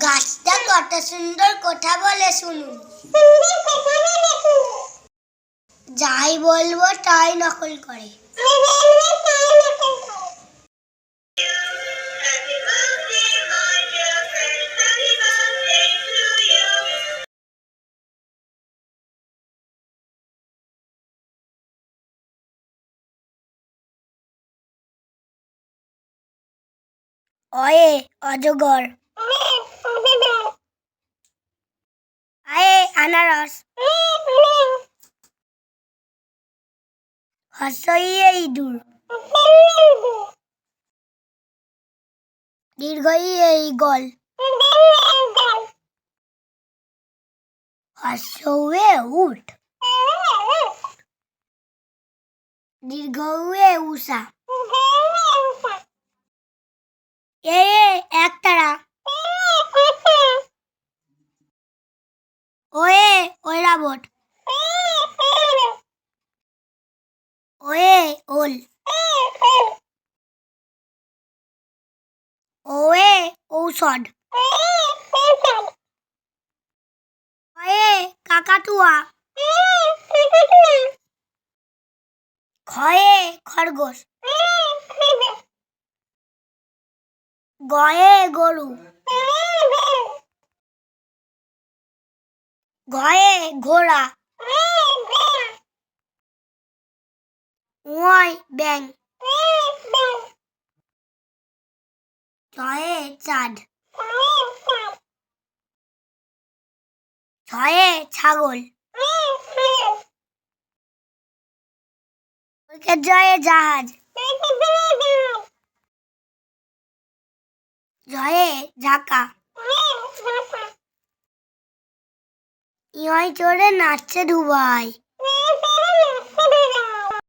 গাছটা কত সুন্দর কথা বলে শুনুন। যাই বলব তাই নকল করে। অয়ে অজগর। আনারস। হর্ষইয়ে ইঁদুর দীর্ঘইয়ে ইগল হর্ষউয়ে উট দীর্ঘউয়ে উষা। ঐরাবট ওয়ে ওল। ওয়ে ঔষধ। ওয়ে কাকাতুয়া। খয়ে খরগোশ। গয়ে গরু। গয়ে ঘোড়া। ওয় ব্যাং। ছয়ে চাঁদ। ছয়ে ছাগল। জয়ে জাহাজ। জয়ে ঝাঁকা। ইয় চড়ে নাচছে দুবাই।